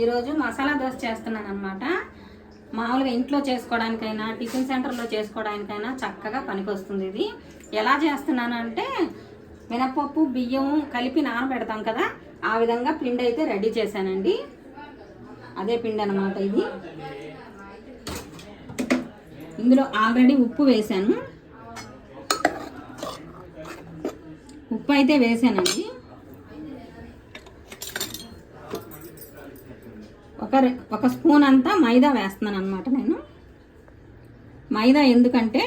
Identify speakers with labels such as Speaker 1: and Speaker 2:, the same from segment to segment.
Speaker 1: ఈరోజు మసాలా దోశ చేస్తున్నాను అనమాట మామూలుగా ఇంట్లో చేసుకోవడానికైనా టిఫిన్ సెంటర్లో చేసుకోవడానికైనా చక్కగా పనికొస్తుంది ఇది. ఎలా చేస్తున్నాను అంటే మినపప్పు బియ్యం కలిపి నానబెడతాం కదా ఆ విధంగా పిండి అయితే రెడీ చేశానండి. అదే పిండి అనమాట ఇది. ఇందులో ఆల్రెడీ ఉప్పు వేశాను. ఉప్పు అయితే వేసానండి ఒక ఒక స్పూన్ అంతా మైదా వేస్తున్నాను అనమాట నేను. మైదా ఎందుకంటే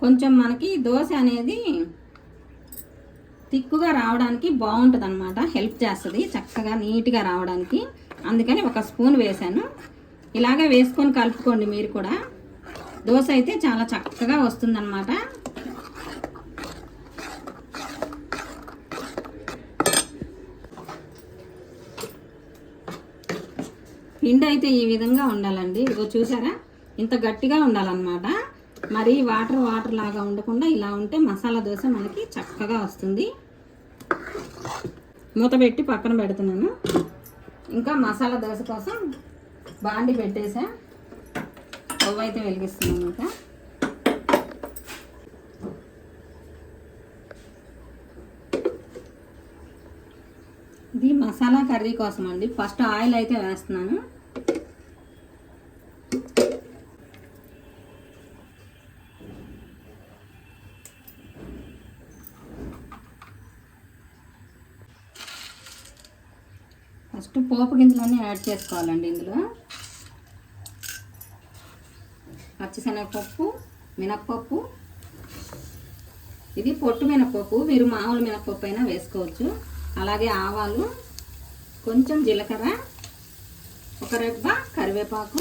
Speaker 1: కొంచెం మనకి దోశ అనేది తిక్కుగా రావడానికి బాగుంటుంది అనమాట హెల్ప్ చేస్తుంది చక్కగా నీట్గా రావడానికి. అందుకని ఒక స్పూన్ వేసాను ఇలాగే వేసుకొని కలుపుకోండి మీరు కూడా. దోశ అయితే చాలా చక్కగా వస్తుందన్నమాట. పిండి అయితే ఈ విధంగా ఉండాలండి. ఇదిగో చూసారా? ఇంత గట్టిగా ఉండాలన్నమాట. మరి వాటర్ వాటర్ లాగా ఉండకుండా ఇలా ఉంటే మసాలా దోశ మనకి చక్కగా వస్తుంది. మూత పెట్టి పక్కన పెడుతున్నాను. ఇంకా మసాలా దోశ కోసం బాండి పెట్టేసా. స్టవ్ అయితే వెలిగిస్తున్నాను ఇంకా ఇది మసాలా కర్రీ కోసం అండి. ఫస్ట్ ఆయిల్ అయితే వేస్తున్నాను. ఫస్ట్ పోపు గింజలన్నీ యాడ్ చేసుకోవాలండి ఇందులో. పచ్చిశనగపప్పు మినప్పప్పు. ఇది పొట్టు మినపప్పు మీరు మామూలు మినపప్పు అయినా వేసుకోవచ్చు. అలాగే ఆవాలు కొంచెం జీలకర్ర ఒక రెబ్బ కరివేపాకు.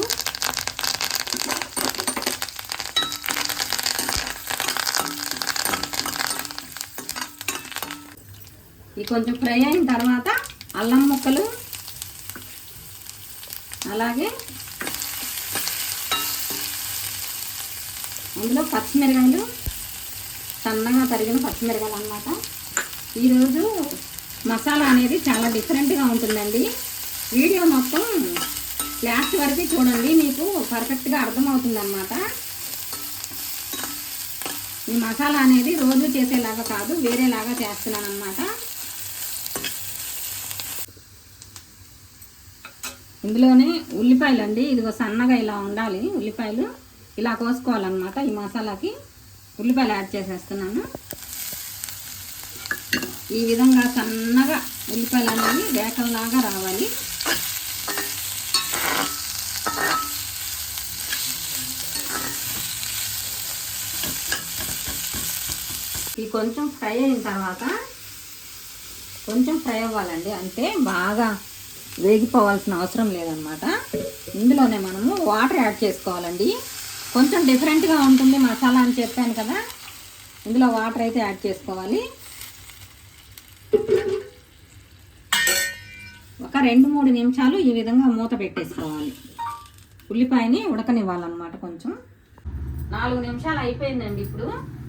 Speaker 1: ఇది కొంచెం ఫ్రై అయిన తర్వాత అల్లం ముక్కలు అలాగే అందులో పచ్చిమిరకాయలు సన్నగా తరిగిన పచ్చిమిరకాయలు అన్నమాట. ఈరోజు మసాలా అనేది చాలా డిఫరెంట్గా ఉంటుందండి. వీడియో మొత్తం లాస్ట్ వరకు చూడండి మీకు పర్ఫెక్ట్గా అర్థమవుతుందన్నమాట. ఈ మసాలా అనేది రోజు చేసేలాగా కాదు వేరేలాగా చేస్తున్నాను అనమాట ఇందులోనే ఉల్లిపాయలు అండి ఇదిగో సన్నగా ఇలా ఉండాలి ఉల్లిపాయలు. ఇలా కోసుకోవాలన్నమాట ఈ మసాలాకి. ఉల్లిపాయలు యాడ్ చేసేస్తున్నాను. ఈ విధంగా సన్నగా ఉల్లిపాయలు అనేవి వేకల్లాగా రావాలి. ఈ కొంచెం ఫ్రై అయిన తర్వాత కొంచెం ఫ్రై అవ్వాలండి. అంటే బాగా వేగిపోవాల్సిన అవసరం లేదనమాట ఇందులోనే మనము వాటర్ యాడ్ చేసుకోవాలండి. కొంచెం డిఫరెంట్గా ఉంటుంది మసాలా అని చెప్పాను కదా. ఇందులో వాటర్ అయితే యాడ్ చేసుకోవాలి. ఒక రెండు మూడు నిమిషాలు ఈ విధంగా మూత పెట్టేసుకోవాలి. ఉల్లిపాయని ఉడకనివ్వాలన్నమాట కొంచెం. నాలుగు నిమిషాలు అయిపోయిందండి ఇప్పుడు.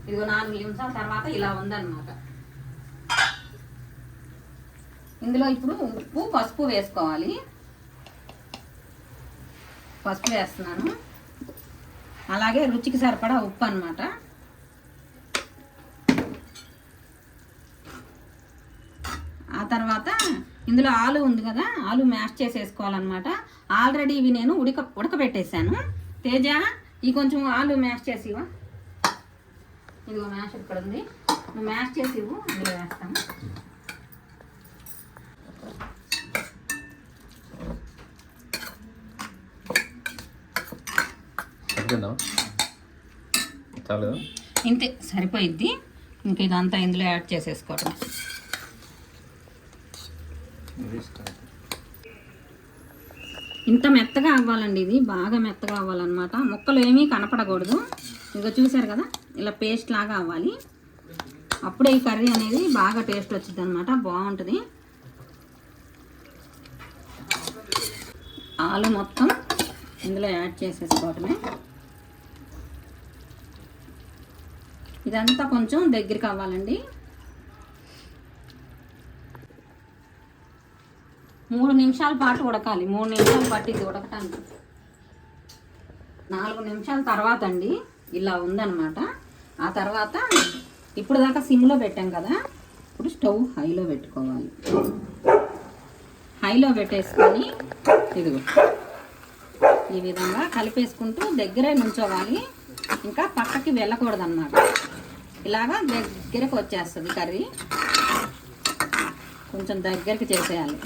Speaker 1: ఇదిగో నాలుగు నిమిషాల తర్వాత ఇలా ఉందన్నమాట. ఇందులో ఇప్పుడు ఉప్పు పసుపు వేసుకోవాలి. పసుపు వేస్తున్నాను. అలాగే రుచికి సరిపడా ఉప్పు అనమాట ఆ తర్వాత ఇందులో ఆలు ఉంది కదా ఆలు మ్యాష్ చేసేసుకోవాలన్నమాట. ఆల్రెడీ ఇవి నేను ఉడక ఉడకబెట్టేశాను. తేజ ఈ కొంచెం ఆలు మ్యాష్ చేసి ఇవ్వ ఇదిగో మ్యాష్ ఇక్కడ ఉంది. నువ్వు మ్యాష్ చేసి ఇవ్వు ఇందులో
Speaker 2: చాలు.
Speaker 1: ఇంతే సరిపోయిద్ది. ఇంక ఇదంతా ఇందులో యాడ్ చేసేసుకోవటం. ఇంత మెత్తగా అవ్వాలండి ఇది. బాగా మెత్తగా అవ్వాలన్నమాట. ముక్కలు ఏమీ కనపడకూడదు. ఇక చూసారు కదా? ఇలా పేస్ట్ లాగా అవ్వాలి. అప్పుడే ఈ కర్రీ అనేది బాగా టేస్ట్ వచ్చింది అనమాట బాగుంటుంది. ఆలు మొత్తం ఇందులో యాడ్ చేసేసుకోవటమే. ఇదంతా కొంచెం దగ్గరికి అవ్వాలండి. మూడు నిమిషాల పాటు ఉడకాలి. మూడు నిమిషాలు పట్టింది ఉడకటానికి. నాలుగు నిమిషాల తర్వాత అండి ఇలా ఉందన్నమాట. ఆ తర్వాత ఇప్పుడు దాకా సిమ్లో పెట్టాం కదా ఇప్పుడు స్టవ్ హైలో పెట్టుకోవాలి. హైలో పెట్టేసుకొని ఇదిగో ఈ విధంగా కలిపేసుకుంటూ దగ్గరే నుంచోవాలి. ఇంకా పక్కకి వెళ్ళకూడదు అనమాట ఇలాగా దగ్గరకు వచ్చేస్తుంది కర్రీ. కొంచెం దగ్గరికి చేసేయాలి.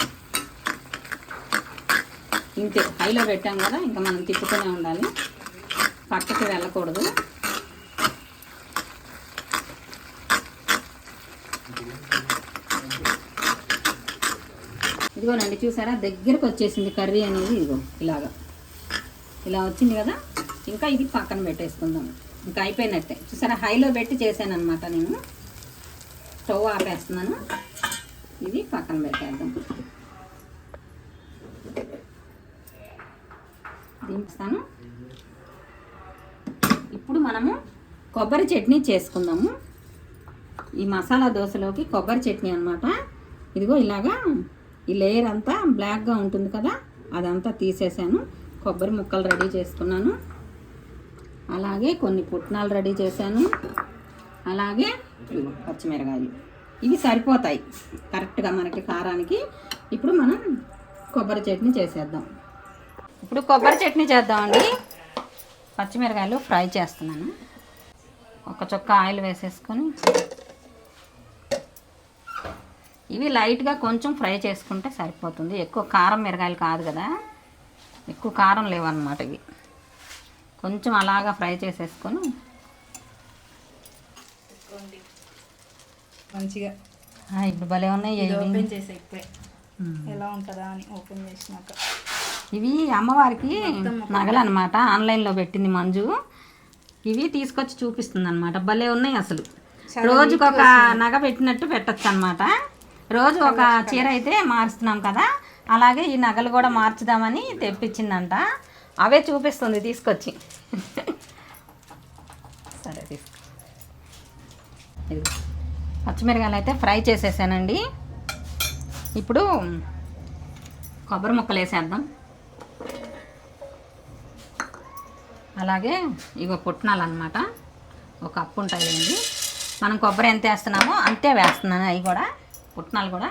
Speaker 1: ఇంతే. హైలో పెట్టాం కదా ఇంకా మనం తిప్పుతూనే ఉండాలి. పక్కకి వెళ్ళకూడదు. ఇదిగోనండి చూసారా? దగ్గరకు వచ్చేసింది కర్రీ అనేది ఇదిగో ఇలాగా. ఇలా వచ్చింది కదా ఇంకా ఇది పక్కన పెట్టేసుకుందాం. ఇంకా అయిపోయినట్టే. చూసారా? హైలో పెట్టి చేశాను అనమాట నేను. స్టవ్ ఆపేస్తున్నాను. ఇది పక్కన పెట్టేద్దాం. దింపుతాను ఇప్పుడు మనము కొబ్బరి చట్నీ చేసుకుందాము. ఈ మసాలా దోశలోకి కొబ్బరి చట్నీ అనమాట ఇదిగో ఇలాగా ఈ లేయర్ అంతా బ్లాక్గా ఉంటుంది కదా అదంతా తీసేసాను. కొబ్బరి ముక్కలు రెడీ చేసుకున్నాను. అలాగే కొన్ని పుట్నాలు రెడీ చేశాను. అలాగే పచ్చిమిరకాయలు. ఇవి సరిపోతాయి కరెక్ట్గా మనకి కారానికి. ఇప్పుడు మనం కొబ్బరి చట్నీ చేసేద్దాం. ఇప్పుడు కొబ్బరి చట్నీ చేద్దామండి. పచ్చిమిరకాయలు ఫ్రై చేస్తున్నాను. ఒక చుక్క ఆయిల్ వేసేసుకొని ఇవి లైట్గా కొంచెం ఫ్రై చేసుకుంటే సరిపోతుంది. ఎక్కువ కారం మిరగాయలు కాదు కదా. ఎక్కువ కారం లేవన్నమాట ఇవి. కొంచెం అలాగా ఫ్రై చేసేసుకొని
Speaker 3: మంచిగా
Speaker 1: ఇప్పుడు భలే ఉన్నాయి.
Speaker 3: ఓపెన్ చేసే ఇప్పుడే. ఎలా ఉంటుందా అని ఓపెన్ చేసినాక.
Speaker 1: ఇవి అమ్మవారికి నగలు అనమాట ఆన్లైన్లో పెట్టింది మంజు. ఇవి తీసుకొచ్చి చూపిస్తుంది అనమాట భలే ఉన్నాయి అసలు. రోజుకి ఒక నగ పెట్టినట్టు పెట్టచ్చు అనమాట రోజు ఒక చీర అయితే మారుస్తున్నాం కదా. అలాగే ఈ నగలు కూడా మార్చుదామని తెప్పించిందంట. అవే చూపిస్తుంది తీసుకొచ్చి. సరే తీసుకో. పచ్చిమిరకాయలు అయితే ఫ్రై చేసేసానండి. ఇప్పుడు కొబ్బరి ముక్కలు వేసేద్దాం. అలాగే ఇగో పుట్నాలు అనమాట ఒక కప్పు ఉంటాయండి మనం కొబ్బరి ఎంత వేస్తున్నామో అంతే వేస్తున్నాను అవి కూడా పుట్నాలు కూడా.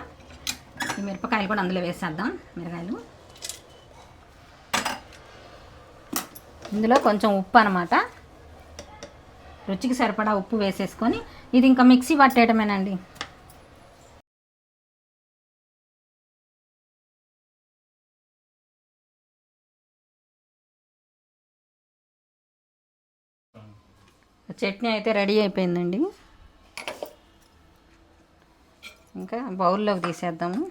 Speaker 1: ఈ మిరపకాయలు కూడా అందులో వేసేద్దాం మిరకాయలు ఇందులో కొంచెం ఉప్పు అనమాట రుచికి సరిపడా ఉప్పు వేసేసుకొని ఇది ఇంకా మిక్సీ పట్టేయటమేనండి. చట్నీ అయితే రెడీ అయిపోయిందండి. ఇంకా బౌల్లోకి తీసేద్దాము.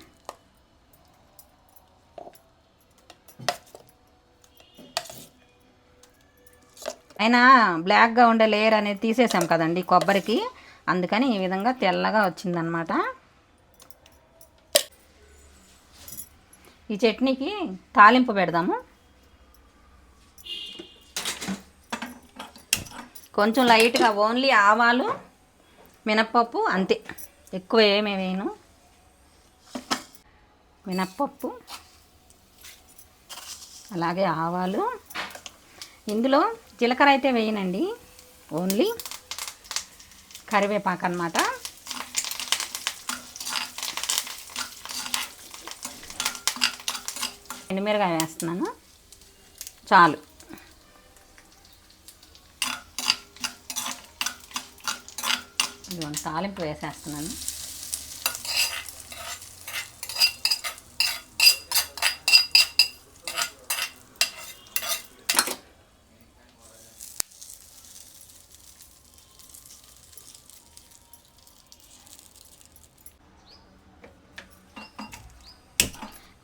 Speaker 1: అయినా బ్లాక్గా ఉండే లేయర్ అనేది తీసేసాం కదండి కొబ్బరికి. అందుకని ఈ విధంగా తెల్లగా వచ్చిందనమాట ఈ చట్నీకి తాలింపు పెడదాము. కొంచెం లైట్గా ఓన్లీ ఆవాలు మినప్పప్పు అంతే. ఎక్కువ ఏమీ వేయను. మినప్పప్పు అలాగే ఆవాలు. ఇందులో జీలకర్ర అయితే వేయనండి. ఓన్లీ కరివేపాకు అనమాట ఎండుమిరగా వేస్తున్నాను. చాలు. ఇదిగోండి తాలింపు వేసేస్తున్నాను.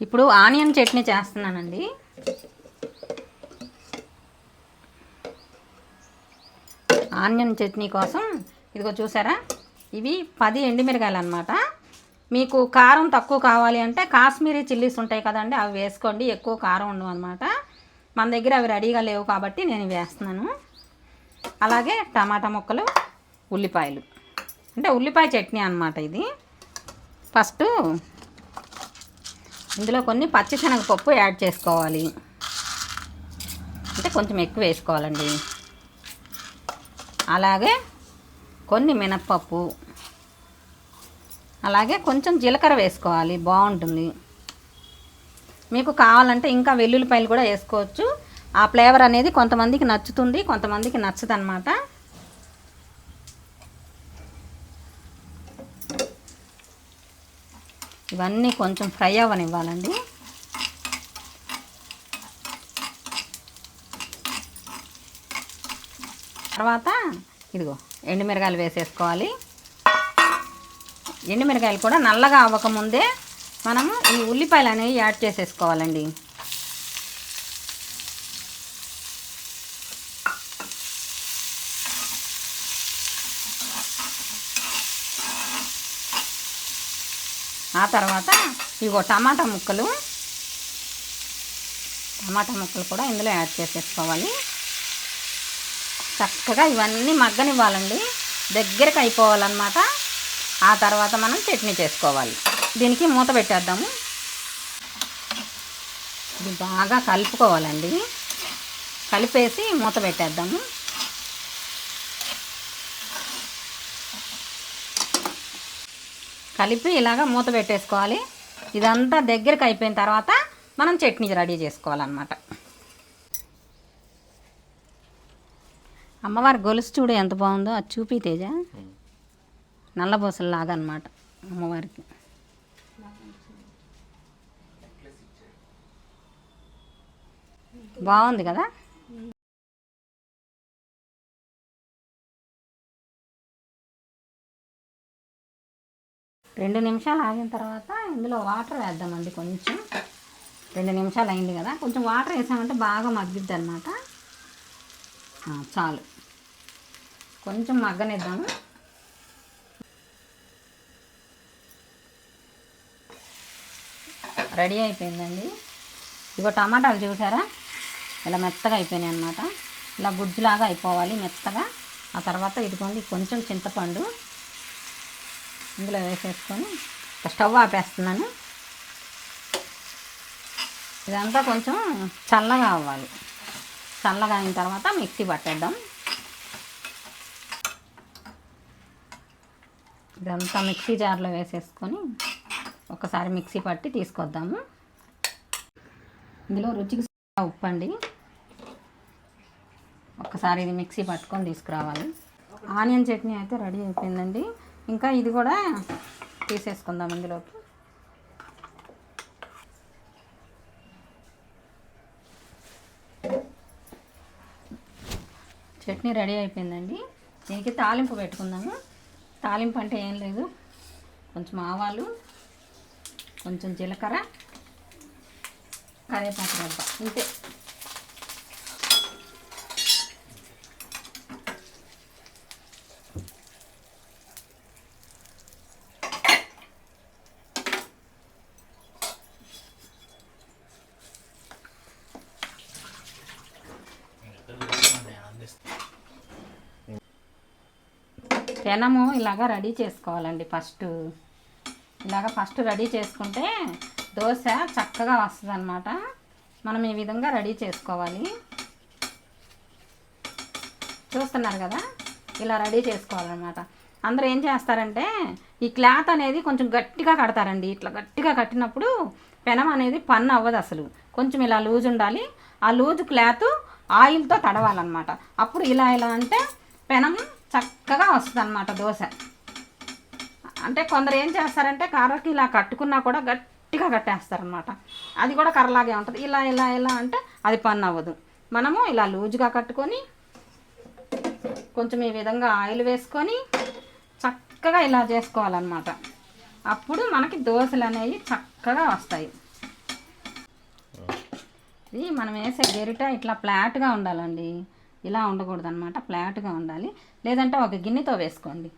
Speaker 1: ఇప్పుడు ఆనియన్ చట్నీ చేస్తున్నానండి. ఆనియన్ చట్నీ కోసం ఇదిగో చూసారా? ఇవి పది ఎండుమిరకాయలు అనమాట మీకు కారం తక్కువ కావాలి అంటే కాశ్మీరీ చిల్లీస్ ఉంటాయి కదండి అవి వేసుకోండి. ఎక్కువ కారం ఉండవు అనమాట మన దగ్గర అవి రెడీగా లేవు కాబట్టి నేను వేస్తున్నాను. అలాగే టమాటా ముక్కలు ఉల్లిపాయలు. అంటే ఉల్లిపాయ చట్నీ అనమాట ఇది. ఫస్ట్ ఇందులో కొన్ని పచ్చిశనగపప్పు యాడ్ చేసుకోవాలి. అంటే కొంచెం ఎక్కువ వేసుకోవాలండి. అలాగే కొన్ని మినప్పప్పు. అలాగే కొంచెం జీలకర్ర వేసుకోవాలి. బాగుంటుంది. మీకు కావాలంటే ఇంకా వెల్లుల్లిపాయలు కూడా వేసుకోవచ్చు. ఆ ఫ్లేవర్ అనేది కొంతమందికి నచ్చుతుంది కొంతమందికి నచ్చదు అనమాట ఇవన్నీ కొంచెం ఫ్రై అవ్వనివ్వాలండి. తర్వాత ఇదిగో ఎండుమిరకాయలు వేసేసుకోవాలి. ఎండుమిరకాయలు కూడా నల్లగా అవ్వకముందే మనము ఈ ఉల్లిపాయలు అనేవి యాడ్ చేసేసుకోవాలండి. ఆ తర్వాత ఇగో టమాటా ముక్కలు. టమాటా ముక్కలు కూడా ఇందులో యాడ్ చేసేసుకోవాలి. చక్కగా ఇవన్నీ మగ్గనివ్వాలండి. దగ్గరికి అయిపోవాలన్నమాట. ఆ తర్వాత మనం చట్నీ చేసుకోవాలి. దీనికి మూత పెట్టేద్దాము. ఇది బాగా కలుపుకోవాలండి. కలిపేసి మూత పెట్టేద్దాము. కలిపి ఇలాగ మూత పెట్టేసుకోవాలి. ఇదంతా దగ్గరికి అయిపోయిన తర్వాత మనం చట్నీ రెడీ చేసుకోవాలన్నమాట. అమ్మవారి గొలుసు చూడు ఎంత బాగుందో అది చూపి తేజ. నల్లబోసలాగా అనమాట అమ్మవారికి. బాగుంది కదా? రెండు నిమిషాలు ఆగిన తర్వాత ఇందులో వాటర్ వేద్దామండి కొంచెం. రెండు నిమిషాలు అయింది కదా కొంచెం వాటర్ వేసామంటే బాగా మగ్గిద్ది అనమాట చాలు. కొంచెం మగ్గనిద్దాము. రెడీ అయిపోయిందండి. ఇగో టమాటాలు చూసారా? ఇలా మెత్తగా అయిపోయినాయి అనమాట ఇలా గుజ్జులాగా అయిపోవాలి మెత్తగా. ఆ తర్వాత ఇదిగోండి కొంచెం చింతపండు ఇందులో వేసేసుకొని స్టవ్ ఆపేస్తున్నాను. ఇదంతా కొంచెం చల్లగా అవ్వాలి. చల్లగా అయిన తర్వాత మిక్సీ పట్టేద్దాం. ఇదంతా మిక్సీ జార్లో వేసేసుకొని ఒకసారి మిక్సీ పట్టి తీసుకొద్దాము. ఇందులో రుచికి ఉప్పండి ఉప్పు అండి. ఇది మిక్సీ పట్టుకొని తీసుకురావాలి. ఆనియన్ చట్నీ అయితే రెడీ అయిపోయిందండి. ఇంకా ఇది కూడా తీసేసుకుందాం ఇందులోకి. చట్నీ రెడీ అయిపోయిందండి. దీనికి తాలింపు పెట్టుకుందాము. తాలింపు అంటే ఏం లేదు. కొంచెం ఆవాలు కొంచెం జీలకర్ర కరివేపాకు అంతే ఇంతే పెనము ఇలాగా రెడీ చేసుకోవాలండి ఫస్ట్. ఇలాగ ఫస్ట్ రెడీ చేసుకుంటే దోశ చక్కగా వస్తుంది అనమాట మనం ఈ విధంగా రెడీ చేసుకోవాలి. చూస్తున్నారు కదా? ఇలా రెడీ చేసుకోవాలన్నమాట. అందరూ ఏం చేస్తారంటే ఈ క్లాత్ అనేది కొంచెం గట్టిగా కడతారండి. ఇట్లా గట్టిగా కట్టినప్పుడు పెనం అనేది పన్ను అవ్వదు అసలు. కొంచెం ఇలా లూజ్ ఉండాలి. ఆ లూజ్ క్లాత్ ఆయిల్తో తడవాలన్నమాట. అప్పుడు ఇలా ఇలా అంటే పెనం చక్కగా వస్తుంది అనమాట దోశ. అంటే కొందరు ఏం చేస్తారంటే కర్రకి ఇలా కట్టుకున్నా కూడా గట్టిగా కట్టేస్తారనమాట అది కూడా కర్రలాగే ఉంటుంది. ఇలా ఇలా ఇలా అంటే అది పన్ను అవ్వదు. మనము ఇలా లూజుగా కట్టుకొని కొంచెం ఈ విధంగా ఆయిల్ వేసుకొని చక్కగా ఇలా చేసుకోవాలన్నమాట. అప్పుడు మనకి దోశలు అనేవి చక్కగా వస్తాయి. ఇది మనం వేసే గెరిట ఇట్లా ఫ్లాట్గా ఉండాలండి. ఇలా ఉండకూడదు అనమాట ఫ్లాట్గా ఉండాలి. లేదంటే ఒక గిన్నెతో వేసుకోండి.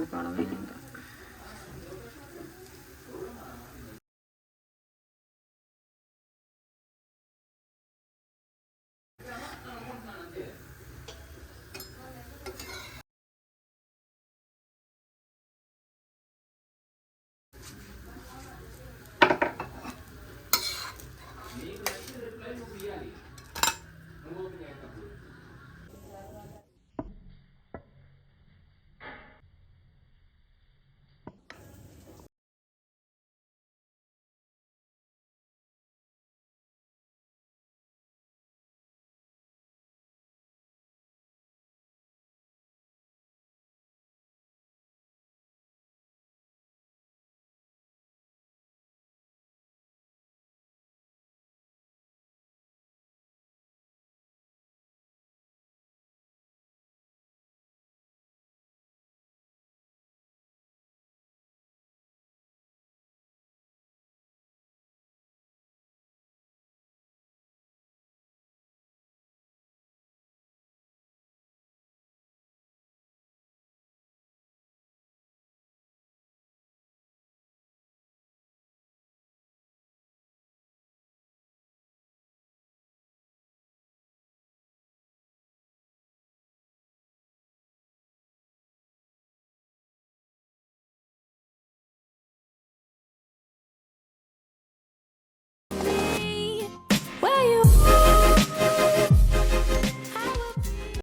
Speaker 1: ആൾക്കാളെ